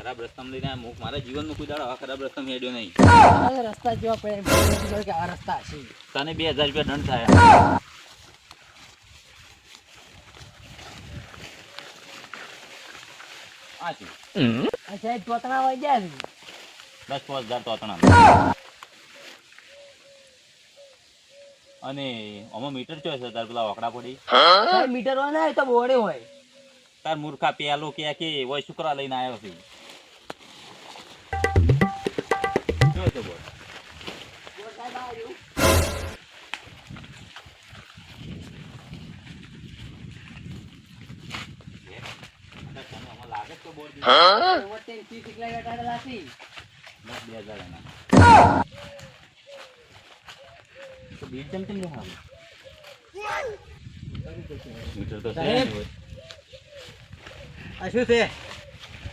ખરાબ રસ્તામાં લઈને. મુક. મારા જીવનમાં કોઈ દાડો આવા ખરાબ રસ્તામાં હેડ્યો નહીં. રસ્તા જેવા પડે. કે આ રસ્તા છે. તને બે હજાર રૂપિયા દંડ થાય. આ શું? આ સાહેબ ચોતણા વાગ્યા છે. દસ પાંચ હજાર તોતણા. અને આમાં મીટર ચો છે? તાર પેલા ઓકડા પડી. મીટર હોય ને તો હોય. તાર મૂર્ખા પેલો કે કે હોય શુક્રા લઈને આવ્યો છે. શું છે.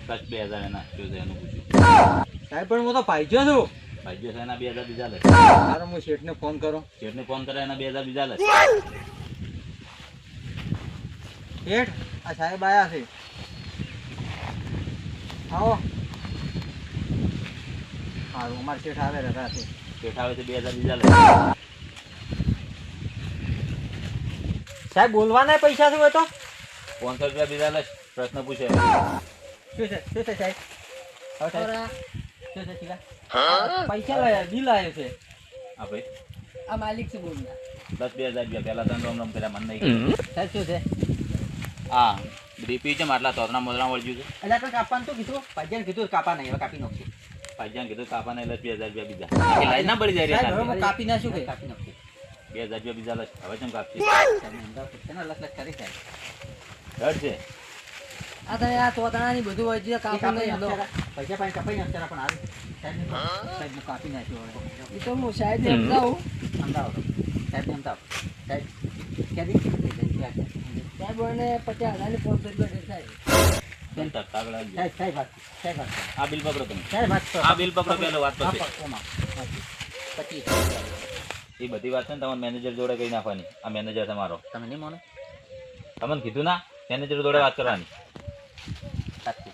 બસ બે હજાર એના. શું છે? એનું પૂછ્યું. સાહેબ પણ હું તો ભાઈજો છું. ભાઈઓ છે એના બે હજાર બીજા લે. સારો હું શેઠને ફોન કરો. શેઠને ફોન કરે એના બે હજાર બીજા લે. શેઠ આ સાહેબ આયા છે. આવો. સારું અમારે શેઠ આવે છે શેઠ આવે છે બે હજાર બીજા લે. સાહેબ બોલવાના પૈસા શું હોય તો? પાંચસો રૂપિયા બીજા લે પ્રશ્ન પૂછે. શું છે શું છે સાહેબ? હવે સાહેબ શું છે ચીલા પૈસા લાયા બિલ આવ્યું છે. આ ભાઈ? આ માલિક છે બોલના દસ બે હજાર રૂપિયા. પહેલા ત્રણ રમ રમ કર્યા મને નહીં સાહેબ શું છે? હા. ડીપી છે આટલા તોતરા મોતરા વળજ્યું છે એટલે તો કાપવાનું તો કીધું ભાઈજાને કીધું કાપા નહીં હવે કાપી નાખશું ભાઈજાન કીધું કાપાને એટલે બે હજાર રૂપિયા બીજા એ લાઈન ના પડી જાય કાપી નાખશું કે કાપી નાખશું બે હજાર રૂપિયા બીજા લખ હવે ચમ કાપશે ને લખ લખ કરી સાહેબ ડર છે આ તમે આ ચોતણાની બધું હોય છે કાપી કાપી નહીં પૈસા પાણી કપાઈ નાખશે પણ આવે સાહેબ હું કાપી નાખ્યું હવે એ તો હું સાહેબ સમજાવું અમદાવાદ સાહેબ અમદાવાદ સાહેબ ક્યાંથી સાહેબ મને પચાસ હજારની કરી સાહેબ. આ બિલ પકડો તમે. સાહેબ આ બિલ પકડો પેલો વાત પછી. એ બધી વાત છે ને તમારે મેનેજર જોડે કઈ નાખવાની. આ મેનેજર તમારો તમે નહીં માનો? તમને કીધું ના? મેનેજર જોડે વાત કરવાની. સાચું.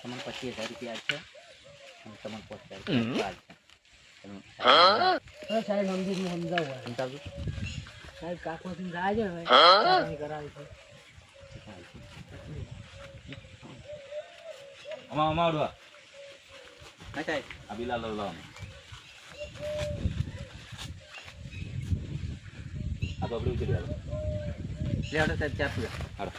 તમને પચીસ હજાર રૂપિયા છે અને તમને પાંચ હજાર રૂપિયા છે. સાહેબ સમજી સમજાવું. સમજાવું સાહેબ કાકો થી જાય છે હવે કરાવી છે. અમા અમા ઉડવા સાહેબ. આ બિલ આ લો લાવો આ આપડે ઉતરી આવે લે હાલો સાહેબ ચા પીવા.